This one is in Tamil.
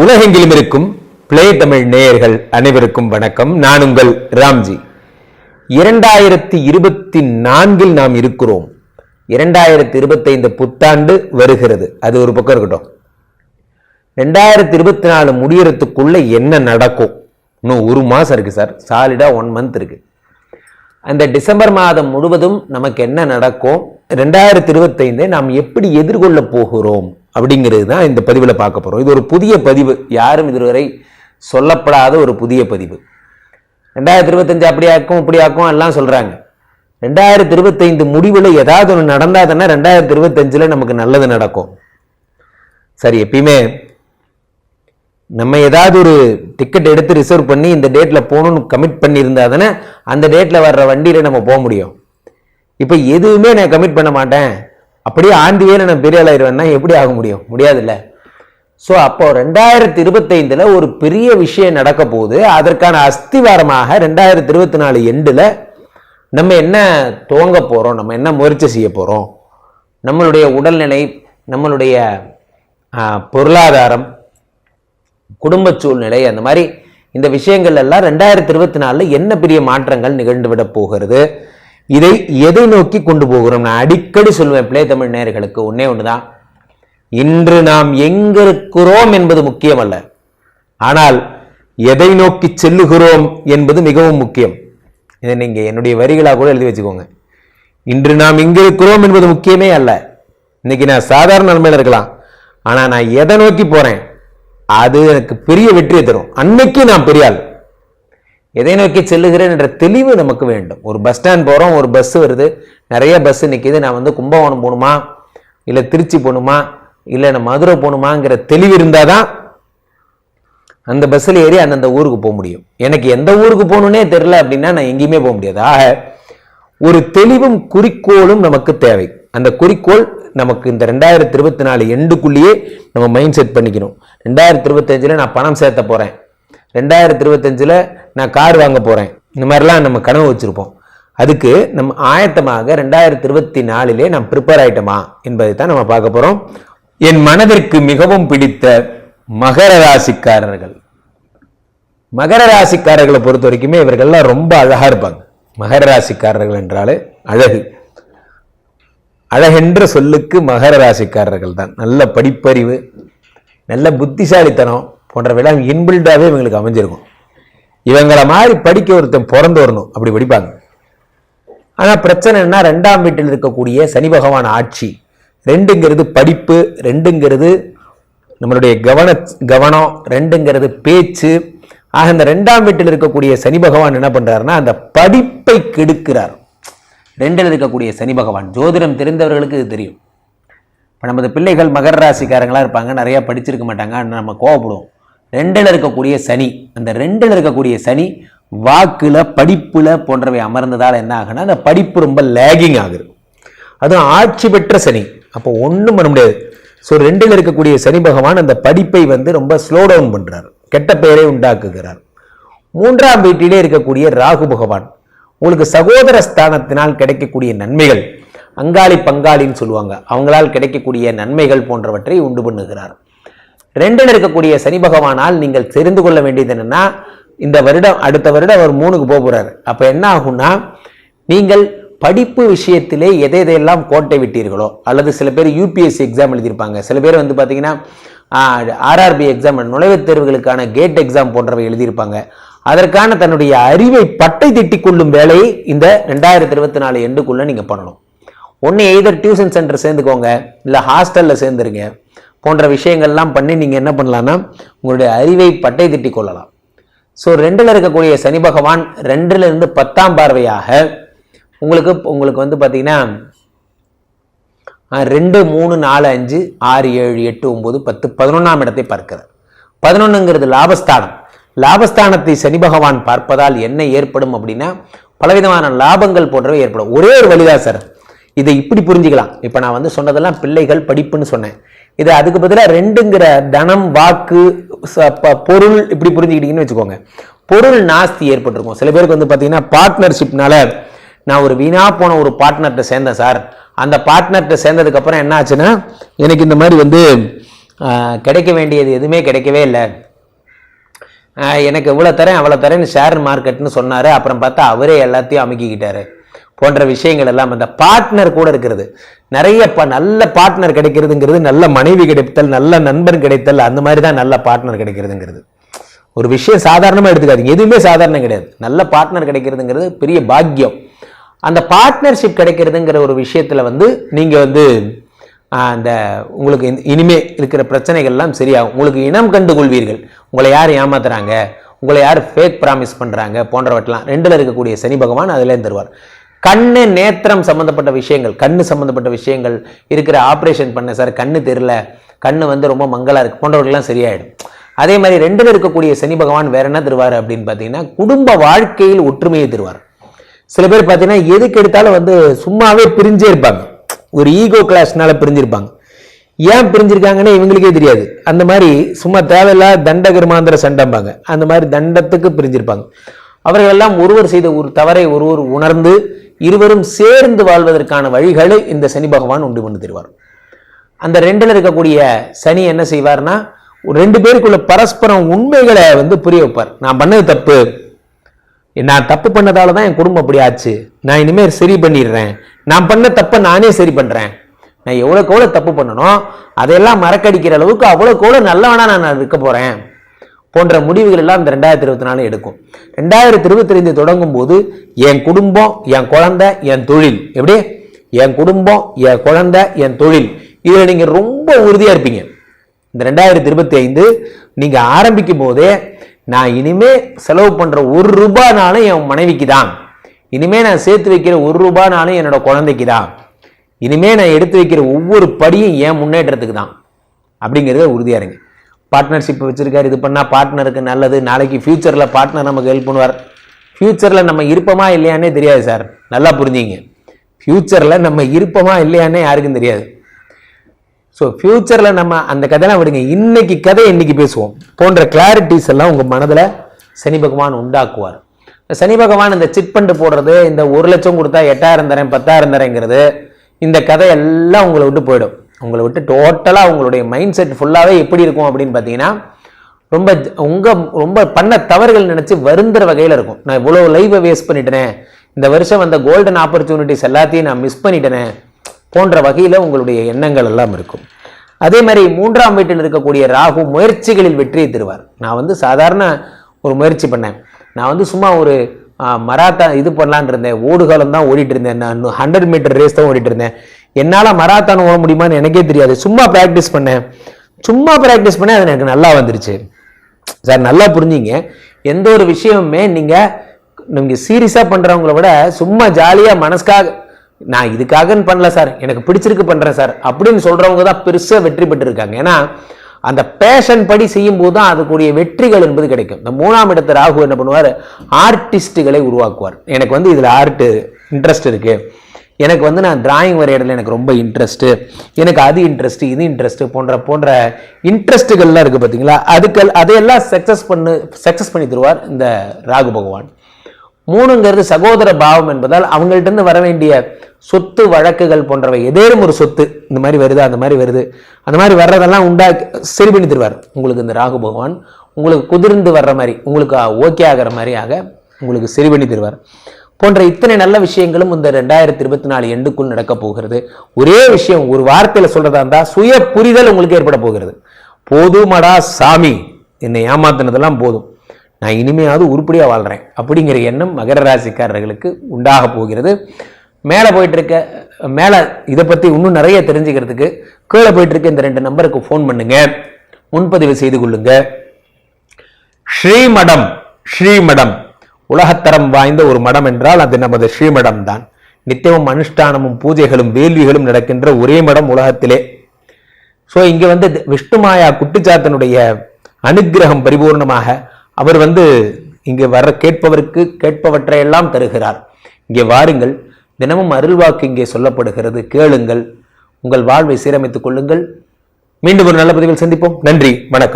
உலகெங்கிலும் இருக்கும் பிளே தமிழ் நேயர்கள் அனைவருக்கும் வணக்கம். நான் உங்கள் ராம்ஜி. இரண்டாயிரத்தி இருபத்தி நான்கில் நாம் இருக்கிறோம். இரண்டாயிரத்தி இருபத்தைந்து புத்தாண்டு வருகிறது. அது ஒரு பக்கம் இருக்கட்டும். ரெண்டாயிரத்தி இருபத்தி நாலு முடியறதுக்குள்ள என்ன நடக்கும்? இன்னும் ஒரு மாதம் இருக்குது சார். சாலிடா ஒன் மந்த் இருக்குது அந்த டிசம்பர் மாதம் முழுவதும் நமக்கு என்ன நடக்கும்? ரெண்டாயிரத்தி இருபத்தைந்தை நாம் எப்படி எதிர்கொள்ள போகிறோம்? அப்படிங்கிறது தான் இந்த பதிவில் பார்க்க போகிறோம் இது ஒரு புதிய பதிவு. யாரும் இதுவரை சொல்லப்படாத ஒரு புதிய பதிவு. ரெண்டாயிரத்தி இருபத்தஞ்சு அப்படி ஆக்கும் இப்படி ஆக்கும் எல்லாம் சொல்கிறாங்க ரெண்டாயிரத்தி இருபத்தைந்து முடிவில் ஏதாவது ஒன்று நடந்தால் தானே ரெண்டாயிரத்தி இருபத்தஞ்சில் நமக்கு நல்லது நடக்கும். சரி எப்பயுமே நம்ம ஏதாவது ஒரு டிக்கெட் எடுத்து ரிசர்வ் பண்ணி இந்த டேட்டில் போகணும்னு கமிட் பண்ணியிருந்தா தானே அந்த டேட்டில் வர்ற வண்டியில் நம்ம போக முடியும். இப்போ எதுவுமே நான் கமிட் பண்ண மாட்டேன். அப்படியே ஆண்டி வேலை நான் பெரிய ஆளாயிருவேன்னா எப்படி ஆக முடியும்? முடியாதுல்ல. ஸோ அப்போ ரெண்டாயிரத்தி இருபத்தைந்தில் ஒரு பெரிய விஷயம் நடக்க போகுது அதற்கான அஸ்திவாரமாக ரெண்டாயிரத்தி இருபத்தி நாலு எண்டில் நம்ம என்ன துவங்க போகிறோம் நம்ம என்ன முயற்சி செய்ய போகிறோம் நம்மளுடைய உடல்நிலை நம்மளுடைய பொருளாதாரம் குடும்ப சூழ்நிலை அந்த மாதிரி இந்த விஷயங்கள் எல்லாம் ரெண்டாயிரத்தி இருபத்தி நாலில் என்ன பெரிய மாற்றங்கள் நிகழ்ந்து விட போகிறது? இதை எதை நோக்கி கொண்டு போகிறோம் நான் அடிக்கடி சொல்லுவேன் பிளே தமிழ் நேர்களுக்கு ஒன்னே தான் இன்று நாம் எங்க இருக்கிறோம் என்பது முக்கியமல்ல. ஆனால் எதை நோக்கி செல்லுகிறோம் என்பது மிகவும் முக்கியம். இதை நீங்க என்னுடைய வரிகளாக கூட எழுதி வச்சுக்கோங்க. இன்று நாம் எங்க இருக்கிறோம் என்பது முக்கியமே அல்ல. இன்னைக்கு நான் சாதாரண நிலைமையில இருக்கலாம். ஆனால் நான் எதை நோக்கி போறேன்? அது எனக்கு பெரிய வெற்றியை தரும். அன்னைக்கு நான் பெரியாள் எதை நோக்கி செல்லுகிறேன் என்ற தெளிவு நமக்கு வேண்டும். ஒரு பஸ் ஸ்டாண்ட் போகிறோம் ஒரு பஸ் வருது. நிறைய பஸ் நிற்கிது நான் வந்து கும்பகோணம் போகணுமா? இல்லை திருச்சி போகணுமா? இல்லை நான் மதுரை போகணுமாங்கிற தெளிவு இருந்தால் தான் அந்த பஸ்ஸில் ஏறி அந்தந்த ஊருக்கு போக முடியும். எனக்கு எந்த ஊருக்கு போகணுன்னே தெரில அப்படின்னா நான் எங்கேயுமே போக முடியாது. ஆக ஒரு தெளிவும் குறிக்கோளும் நமக்கு தேவை. அந்த குறிக்கோள் நமக்கு இந்த ரெண்டாயிரத்தி இருபத்தி நாலு எண்டுக்குள்ளேயே நம்ம மைண்ட் செட் பண்ணிக்கணும். ரெண்டாயிரத்தி இருபத்தஞ்சில் நான் பணம் சேர்த்த போகிறேன் ரெண்டாயிரத்தி இருபத்தஞ்சில் நான் கார் வாங்க போகிறேன் இந்த மாதிரிலாம் நம்ம கனவு வச்சுருப்போம். அதுக்கு நம்ம ஆயத்தமாக ரெண்டாயிரத்தி இருபத்தி நாலிலே நாம் ப்ரிப்பேர் ஆயிட்டோமா என்பதை தான் நம்ம பார்க்க போகிறோம் என் மனதிற்கு மிகவும் பிடித்த மகர ராசிக்காரர்கள். மகர ராசிக்காரர்களை பொறுத்த வரைக்குமே இவர்கள்லாம் ரொம்ப அழகா இருப்பாங்க. மகர ராசிக்காரர்கள் என்றாலே அழகு. அழகென்ற சொல்லுக்கு மகர ராசிக்காரர்கள் தான். நல்ல படிப்பறிவு நல்ல புத்திசாலித்தனம் போன்றவையெல்லாம் இன்பில்டாவே இவங்களுக்கு அமைஞ்சிருக்கும். இவங்களை மாதிரி படிக்க ஒருத்தன் பிறந்து வரணும் அப்படி படிப்பாங்க. ஆனால் பிரச்சனை என்ன ரெண்டாம் வீட்டில் இருக்கக்கூடிய சனி பகவான் ஆட்சி. ரெண்டுங்கிறது படிப்பு ரெண்டுங்கிறது நம்மளுடைய கவன கவனம் ரெண்டுங்கிறது பேச்சு. ஆக இந்த ரெண்டாம் வீட்டில் இருக்கக்கூடிய சனி பகவான் என்ன பண்ணுறாருன்னா அந்த படிப்பை கெடுக்கிறார். ரெண்டில் இருக்கக்கூடிய சனி பகவான். ஜோதிடம் தெரிந்தவர்களுக்கு இது தெரியும். இப்போ நமது பிள்ளைகள் மகர ராசிக்காரங்களா இருப்பாங்க நிறையா படிச்சிருக்க மாட்டாங்க நம்ம கோவப்படுவோம். ரெண்டில் இருக்கக்கூடிய சனி அந்த ரெண்டில் இருக்கக்கூடிய சனி வாக்கில் படிப்பில் போன்றவை அமர்ந்ததால் என்ன ஆகுனா அந்த படிப்பு ரொம்ப லேகிங் ஆகுது. அதுவும் ஆட்சி பெற்ற சனி. அப்போ ஒன்றும் பண்ண முடியாது. ஸோ ரெண்டில் இருக்கக்கூடிய சனி பகவான் அந்த படிப்பை வந்து ரொம்ப ஸ்லோ டவுன் பண்ணுறார் கெட்ட பெயரை உண்டாக்குகிறார். மூன்றாம் வீட்டிலே இருக்கக்கூடிய ராகு பகவான் உங்களுக்கு சகோதர ஸ்தானத்தினால் கிடைக்கக்கூடிய நன்மைகள் அங்காளி பங்காளின்னு சொல்லுவாங்க. அவங்களால் கிடைக்கக்கூடிய நன்மைகள் போன்றவற்றை உண்டு பண்ணுகிறார். ரெண்டில் இருக்கக்கூடிய சனி பகவானால் நீங்கள் தெரிந்து கொள்ள வேண்டியது என்னென்னா இந்த வருடம் அடுத்த வருடம் அவர் மூணுக்கு போக போகிறாரு அப்போ என்ன ஆகும்னா நீங்கள் படிப்பு விஷயத்திலே எதை எதையெல்லாம் கோட்டை விட்டீர்களோ அல்லது சில பேர் யூபிஎஸ்சி எக்ஸாம் எழுதியிருப்பாங்க. சில பேர் வந்து பார்த்தீங்கன்னா ஆர்ஆர்பி எக்ஸாம் நுழைவுத் தேர்வுகளுக்கான கேட் எக்ஸாம் போன்றவை எழுதியிருப்பாங்க. அதற்கான தன்னுடைய அறிவை பட்டை திட்டி கொள்ளும் வேலையை இந்த ரெண்டாயிரத்தி இருபத்தி நாலு எண்டுக்குள்ளே நீங்கள் பண்ணணும். ஒன்று எய்தர் டியூஷன் சென்டர் சேர்ந்துக்கோங்க இல்லை ஹாஸ்டலில் சேர்ந்துருங்க. போன்ற விஷயங்கள்லாம் பண்ணி நீங்கள் என்ன பண்ணலாம்னா உங்களுடைய அறிவை பட்டை திட்டி கொள்ளலாம். ஸோ ரெண்டில் இருக்கக்கூடிய சனி பகவான் ரெண்டுல இருந்து பத்தாம் பார்வையாக உங்களுக்கு உங்களுக்கு வந்து பார்த்தீங்கன்னா ரெண்டு மூணு நாலு அஞ்சு ஆறு ஏழு எட்டு ஒம்பது பத்து பதினொன்றாம் இடத்தை பார்க்கிறார். பதினொன்றுங்கிறது லாபஸ்தானம். லாபஸ்தானத்தை சனி பகவான் பார்ப்பதால் என்ன ஏற்படும் அப்படின்னா பலவிதமான லாபங்கள் போன்றவை ஏற்படும். ஒரே ஒரு வழிதான் சார். இதை இப்படி புரிஞ்சுக்கலாம். இப்போ நான் வந்து சொன்னதெல்லாம் பிள்ளைகள் படிப்புன்னு சொன்னேன். இது அதுக்கு பதிலாக ரெண்டுங்கிற தனம் வாக்கு பொருள் இப்படி புரிஞ்சுக்கிட்டீங்கன்னு வச்சுக்கோங்க. பொருள் நாஸ்தி ஏற்பட்டிருக்கும். சில பேருக்கு வந்து பார்த்தீங்கன்னா பார்ட்னர்ஷிப்னால நான் ஒரு வீணா போன ஒரு பார்ட்னர்கிட்ட சேர்ந்தேன் சார். அந்த பார்ட்னர்கிட்ட சேர்ந்ததுக்கப்புறம் என்ன ஆச்சுன்னா எனக்கு இந்த மாதிரி வந்து கிடைக்க வேண்டியது எதுவுமே கிடைக்கவே இல்லை. எனக்கு இவ்வளோ தரேன் அவ்வளோ தரேன்னு ஷேர் மார்க்கெட்னு சொன்னார். அப்புறம் பார்த்தா அவரே எல்லாத்தையும் அமுக்கிக்கிட்டாரு. போன்ற விஷயங்கள் எல்லாம் அந்த பார்ட்னர் கூட இருக்கிறது. நிறைய ப நல்ல பார்ட்னர் கிடைக்கிறதுங்கிறது நல்ல மனைவி கிடைத்தல் நல்ல நண்பன் கிடைத்தல் அந்த மாதிரி தான் நல்ல பார்ட்னர் கிடைக்கிறதுங்கிறது. ஒரு விஷயம் சாதாரணமாக எடுத்துக்காதீங்க. எதுவுமே சாதாரணம் கிடையாது. நல்ல பார்ட்னர் கிடைக்கிறதுங்கிறது பெரிய பாக்கியம். அந்த பார்ட்னர்ஷிப் கிடைக்கிறதுங்கிற ஒரு விஷயத்தில் வந்து நீங்கள் வந்து ஆஹ், அந்த உங்களுக்கு இனிமே இருக்கிற பிரச்சனைகள்லாம் சரியாகும். உங்களுக்கு இனம் கண்டு கொள்வீர்கள். உங்களை யார் ஏமாத்துறாங்க? உங்களை யார் ஃபேக் ப்ராமிஸ் பண்ணுறாங்க போன்றவற்றெல்லாம் ரெண்டில் இருக்கக்கூடிய சனி பகவான் அதிலே தருவார். கண்ணு நேத்திரம் சம்மந்தப்பட்ட விஷயங்கள் கண்ணு சம்மந்தப்பட்ட விஷயங்கள் இருக்கிற ஆப்ரேஷன் பண்ண சார் கண்ணு தெரில கண்ணு வந்து ரொம்ப மங்கலா இருக்கு. போன்றவர்கள்லாம் சரியாயிடும். அதே மாதிரி ரெண்டில் இருக்கக்கூடிய சனி பகவான் வேற என்ன தருவார் அப்படின்னு பார்த்தீங்கன்னா குடும்ப வாழ்க்கையில் ஒற்றுமையை தருவார். சில பேர் பார்த்தீங்கன்னா எதுக்கு எடுத்தாலும் வந்து சும்மாவே பிரிஞ்சே இருப்பாங்க. ஒரு ஈகோ கிளாஸ்னால பிரிஞ்சிருப்பாங்க. ஏன் பிரிஞ்சிருக்காங்கன்னு இவங்களுக்கே தெரியாது. அந்த மாதிரி சும்மா தேவையில்லாத தண்ட கர்மாந்திர சண்டைம்பாங்க. அந்த மாதிரி தண்டத்துக்கு பிரிஞ்சிருப்பாங்க. அவர்கள் எல்லாம் ஒருவர் செய்த ஒரு தவறை ஒருவர் உணர்ந்து இருவரும் சேர்ந்து வாழ்வதற்கான வழிகளை இந்த சனி பகவான் உண்டு பண்ணி தருவார். அந்த ரெண்டில் இருக்கக்கூடிய சனி என்ன செய்வார்னா ஒரு ரெண்டு பேருக்குள்ள பரஸ்பரம் உண்மைகளை வந்து புரிய வைப்பார். நான் பண்ணது தப்பு. நான் தப்பு பண்ணதால தான் என் குடும்பம் அப்படி ஆச்சு. நான் இனிமேல் சரி பண்ணிடுறேன். நான் பண்ண தப்பை நானே சரி பண்ணுறேன் நான் எவ்வளோக்கு எவ்வளோ தப்பு பண்ணணும் அதையெல்லாம் மறக்கடிக்கிற அளவுக்கு அவ்வளோக்கு எவ்வளோ நல்லவனா நான் இருக்க போகிறேன் போன்ற முடிவுகள் எல்லாம் இந்த ரெண்டாயிரத்தி இருபத்தி நாலு எடுக்கும். ரெண்டாயிரத்தி இருபத்தி ஐந்து தொடங்கும் போது என் குடும்பம் என் குழந்தை என் தொழில். எப்படி? என் குடும்பம் என் குழந்தை என் தொழில். இதில் நீங்கள் ரொம்ப உறுதியாக இருப்பீங்க. இந்த ரெண்டாயிரத்தி இருபத்தி ஐந்து நீங்கள் ஆரம்பிக்கும் போதே நான் இனிமே செலவு பண்ணுற ஒரு ரூபானாலும் என் மனைவிக்கு தான். இனிமே நான் சேர்த்து வைக்கிற ஒரு ரூபானாலும் என்னோட குழந்தைக்கு தான். இனிமே நான் எடுத்து வைக்கிற ஒவ்வொரு படியும் என் முன்னேற்றத்துக்கு தான். அப்படிங்கிறத உறுதியாக இருங்க. பார்ட்னர்ஷிப் வச்சுருக்கார் இது பண்ணால் பார்ட்னருக்கு நல்லது. நாளைக்கு ஃப்யூச்சரில் பார்ட்னர் நமக்கு ஹெல்ப் பண்ணுவார். ஃப்யூச்சரில் நம்ம இருப்போமா இல்லையானே தெரியாது சார் நல்லா புரிஞ்சிங்க. ஃப்யூச்சரில் நம்ம இருப்போமா இல்லையானே யாருக்கும் தெரியாது. ஸோ ஃப்யூச்சரில் நம்ம அந்த கதையெல்லாம் விடுங்க. இன்னைக்கு கதை இன்னைக்கு பேசுவோம். போன்ற கிளாரிட்டிஸ் எல்லாம் உங்கள் மனதில் சனி பகவான் உண்டாக்குவார். சனி பகவான் இந்த சிட் ஃபண்டு போடுறது இந்த ஒரு லட்சம் கொடுத்தா எட்டாயிரம் தரேன் பத்தாயிரம் தரேங்கிறது இந்த கதை எல்லாம் உங்களை விட்டு போயிடும். உங்களை விட்டு டோட்டலாக உங்களுடைய மைண்ட் செட் ஃபுல்லாகவே எப்படி இருக்கும் அப்படின்னு பார்த்தீங்கன்னா ரொம்ப உங்கள் ரொம்ப பண்ண தவறுகள் நினச்சி வருந்துற வகையில் இருக்கும். நான் இவ்வளோ லைவை வேஸ்ட் பண்ணிட்டேனே இந்த வருஷம் வந்த கோல்டன் ஆப்பர்ச்சுனிட்டிஸ் எல்லாத்தையும் நான் மிஸ் பண்ணிட்டேனே போன்ற வகையில் உங்களுடைய எண்ணங்கள் எல்லாம் இருக்கும். அதே மாதிரி மூன்றாம் வீட்டில் இருக்கக்கூடிய ராகு முயற்சிகளில் வெற்றியை தருவார். நான் வந்து சாதாரண ஒரு முயற்சி பண்ணேன். நான் வந்து சும்மா ஒரு மராத்தா இது பண்ணலான்னு இருந்தேன். ஓடுகாலம் தான் ஓடிட்டு இருந்தேன். நான் ஹண்ட்ரட் மீட்டர் ரேஸ் தான் ஓடிட்டு இருந்தேன். என்னால் மராத்தான் ஓட முடியுமான்னு எனக்கே தெரியாது. சும்மா ப்ராக்டிஸ் பண்ணேன். சும்மா ப்ராக்டிஸ் பண்ணேன் அது எனக்கு நல்லா வந்துருச்சு. சார் நல்லா புரிஞ்சிங்க. எந்த ஒரு விஷயமுமே நீங்கள் நீங்கள் சீரியஸாக பண்ணுறவங்கள விட சும்மா ஜாலியாக மனசுக்காக நான் இதுக்காகன்னு பண்ணல சார். எனக்கு பிடிச்சிருக்கு பண்ணுறேன் சார். அப்படின்னு சொல்கிறவங்க தான் பெருசாக வெற்றி பெற்றிருக்காங்க. ஏன்னா அந்த பேஷன் படி செய்யும் போது தான் அதுக்குரிய வெற்றிகள் என்பது கிடைக்கும். இந்த மூணாம் இடத்து ராகு என்ன பண்ணுவார்? ஆர்டிஸ்ட்டுகளை உருவாக்குவார். எனக்கு வந்து இதில் ஆர்ட்டு இன்ட்ரெஸ்ட் இருக்குது எனக்கு வந்து நான் டிராயிங் வரையறதுல எனக்கு ரொம்ப இன்ட்ரெஸ்ட்டு எனக்கு அது இன்ட்ரெஸ்ட்டு இது இன்ட்ரெஸ்ட்டு போன்ற போன்ற இன்ட்ரெஸ்ட்டுகள்லாம் இருக்குது பார்த்தீங்களா அதுக்கு அதையெல்லாம் சக்ஸஸ் பண்ணு சக்ஸஸ் பண்ணி தருவார் இந்த ராகு பகவான். மூணுங்கிறது சகோதர பாவம் என்பதால் அவங்கள்ட்ட இருந்து வர வேண்டிய சொத்து வழக்குகள் போன்றவை ஏதேனும் ஒரு சொத்து இந்த மாதிரி வருது அந்த மாதிரி வருது அந்த மாதிரி வர்றதெல்லாம் உண்டாக்கி சரி பண்ணி தருவார். உங்களுக்கு இந்த ராகு பகவான் உங்களுக்கு குதிர்ந்து வர்ற மாதிரி உங்களுக்கு ஓகே ஆகிற மாதிரியாக உங்களுக்கு சரி பண்ணி தருவார். போன்ற இத்தனை நல்ல விஷயங்களும் இந்த ரெண்டாயிரத்தி இருபத்தி நாலு எண்டுக்குள் நடக்க போகிறது. ஒரே விஷயம் ஒரு வார்த்தையில் சொல்றதா இருந்தால் சுய புரிதல் உங்களுக்கு ஏற்பட போகிறது. போதுமடா சாமி. என்னை ஏமாத்தினதெல்லாம் போதும். நான் இனிமையாவது உருப்படியாக வாழ்கிறேன் அப்படிங்கிற எண்ணம் மகர ராசிக்காரர்களுக்கு உண்டாக போகிறது. மேலே போயிட்டு இருக்க மேலே இதை பற்றி இன்னும் நிறைய தெரிஞ்சுக்கிறதுக்கு கீழே போயிட்டு இருக்க இந்த ரெண்டு நம்பருக்கு ஃபோன் பண்ணுங்க. முன்பதிவு செய்து கொள்ளுங்க. ஸ்ரீமடம் ஸ்ரீமடம். உலகத்தரம் வாய்ந்த ஒரு மடம் என்றால் அது நமது ஸ்ரீமடம் தான். நித்தியமும் அனுஷ்டானமும் பூஜைகளும் வேள்விகளும் நடக்கின்ற ஒரே மடம் உலகத்திலே. ஸோ இங்கே வந்து விஷ்ணுமாயா குட்டிச்சாத்தனுடைய அனுக்கிரகம் பரிபூர்ணமாக அவர் வந்து இங்கே வர கேட்பவருக்கு கேட்பவற்றையெல்லாம் தருகிறார். இங்கே வாருங்கள் தினமும் அருள்வாக்கு இங்கே சொல்லப்படுகிறது. கேளுங்கள் உங்கள் வாழ்வை சீரமைத்துக் கொள்ளுங்கள். மீண்டும் ஒரு நல்ல பதிவில் சந்திப்போம். நன்றி வணக்கம்.